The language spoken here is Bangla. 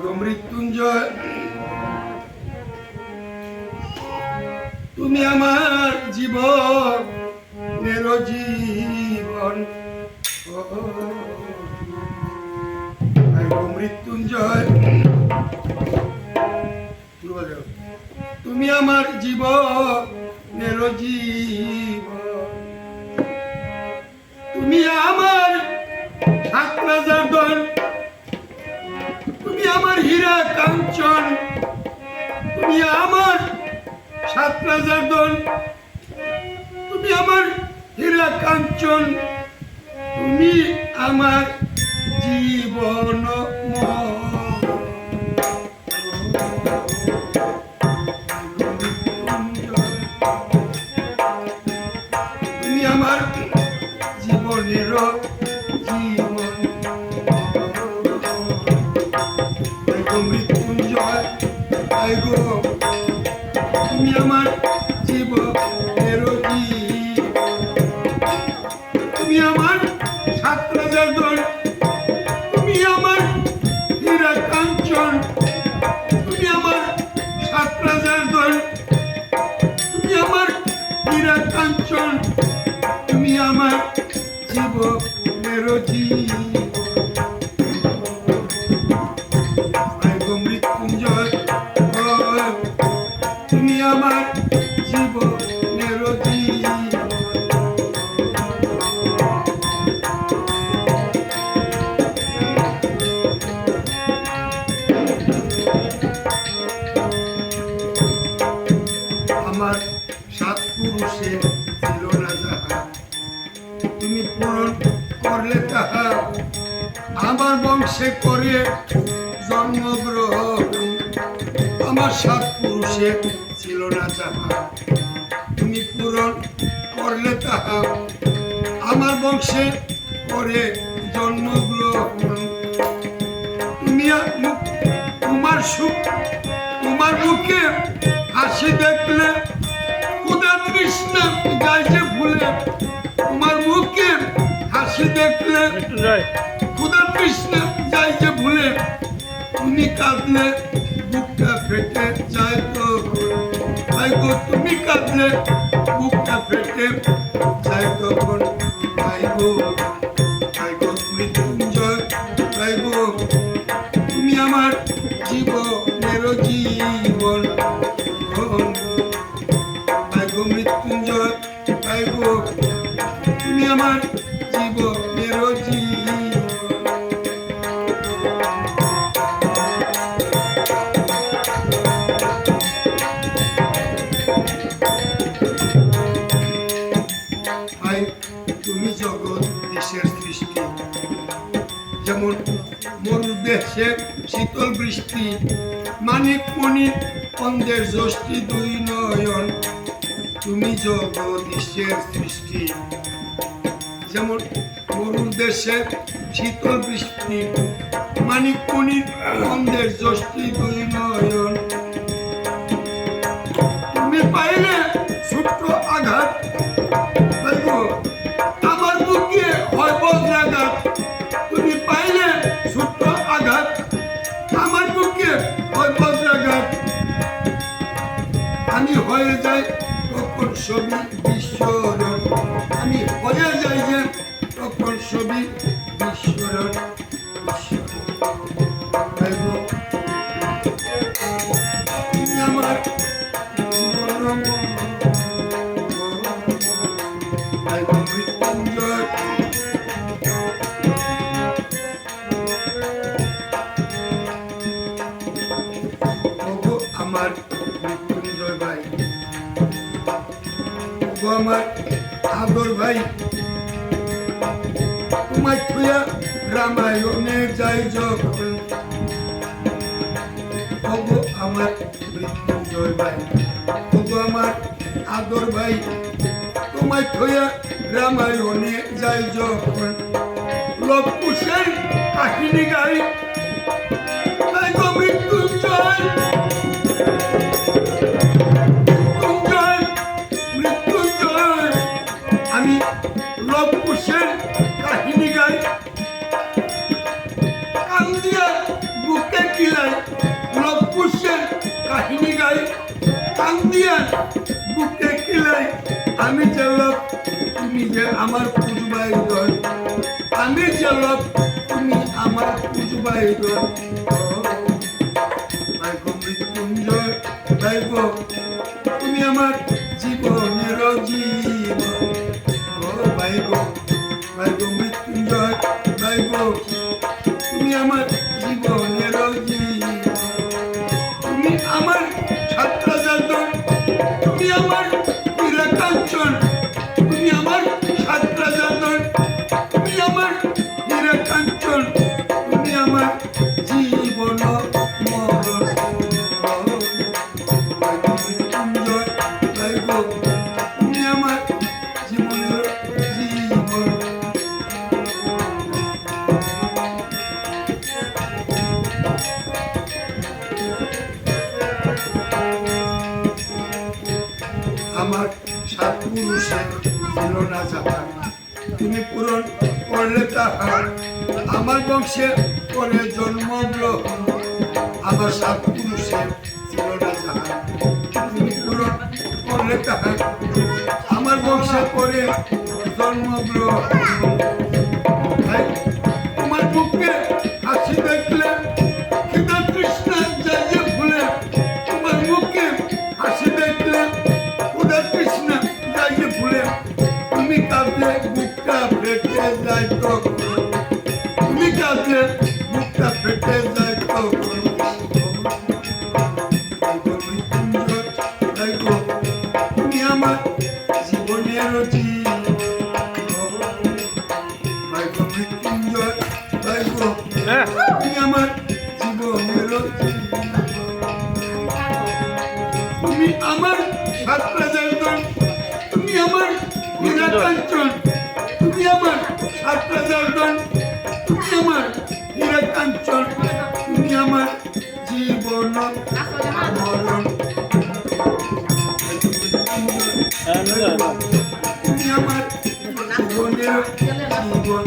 গো মৃত্যুঞ্জয় তুমি আমার জীবন জীবন। তুমি আমার জীবন মেরো জীবন তুমি আমার সাত রাজার দল তুমি আমার হীরা কাঞ্চন। তুমি আমার সাত রাজার দল। তুমি আমার হীরা কাঞ্চন। তুমি আমার জীবন তুমি আমার জীবনের জীবন। আমার জীবনের জীবন তুমি আমার রাজার দল তুমি আমার হীরা কাঞ্চন, তুমি আমার রাজার দল তুমি আমার হীরা তুমি আমার জীবনের জীবন তুমি পূরণ করলে তাহা আমার বংশে করে জন্মগ্রহণ। আমার সাত পুরুষে ছিল না যাহা। তুমি পূরণ করলে তাহা আমার বংশে করে জন্মগ্রহণ। তুমি তোমার সুখ, তোমার মুখে হাসি দেখলে ক্ষুদা তৃষ্ণা তুমি কাঁদলে বুকটা ফেটে যায় তো? তাই গো, তুমি কাঁদলে বুকটা ফেটে যায় তখন? তাই গো তাই গো মৃত্যুঞ্জয় তাই গো, তুমি আমার জীবনের জীবন। মৃত্যুঞ্জয়। তুমি আমার জীবনের জীবন। শীতল বৃষ্টি, মানিক মণি অন্ধের জ্যোষ্ঠী দুই নয়ন। তুমি জগদীশের সৃষ্টি। যেমন মরুর দেশে শীতল বৃষ্টি, মানিক মণির অন্ধের জ্যোষ্ঠী দুই নয়ন। তুমি পাইলে আমি হয়ে যাই তখন ছবি বিস্মরণ আমি হয়ে যাই যে তখন ছবি তুমি আমার আমার ওগো আমার আদর ভাই। তোমায় খুঁয়া রামায়ণে যাই যখন। ওগো আমার মৃত্যুঞ্জয় ভাই, ওগো আমার আদর ভাই। তোমায় থইয়া রামায়ণে যাই যখন। লোক কুশের কাহিনী গাই। তুমি যে আমার পুজবাই দল আমি যে তুমি আমার পুজবাই দল ভাই মৃত্যুঞ্জয়, ভাই তুমি আমার জীবনের জীবন। ও ভাই গো ভাই গো মৃত্যুঞ্জয়, ভাই তুমি আমার জীবন সাত ছিল না যাহা তুমি পূরণ করলে তাহার। আমার বংশে করে জন্মগ্রহণ আমার সাত পুরুষের ছিল না যাহা তুমি পূরণ করলে তাহার। আমার বংশে করে জন্মগ্রহণ ভাই, যায় তখন তুমি কাঁদলে বুকটা ফেটে যায়। কাঞ্চন তুমি আমার হীরা তুমি আমার জীবন তুমি আমার জীবনের জীবন।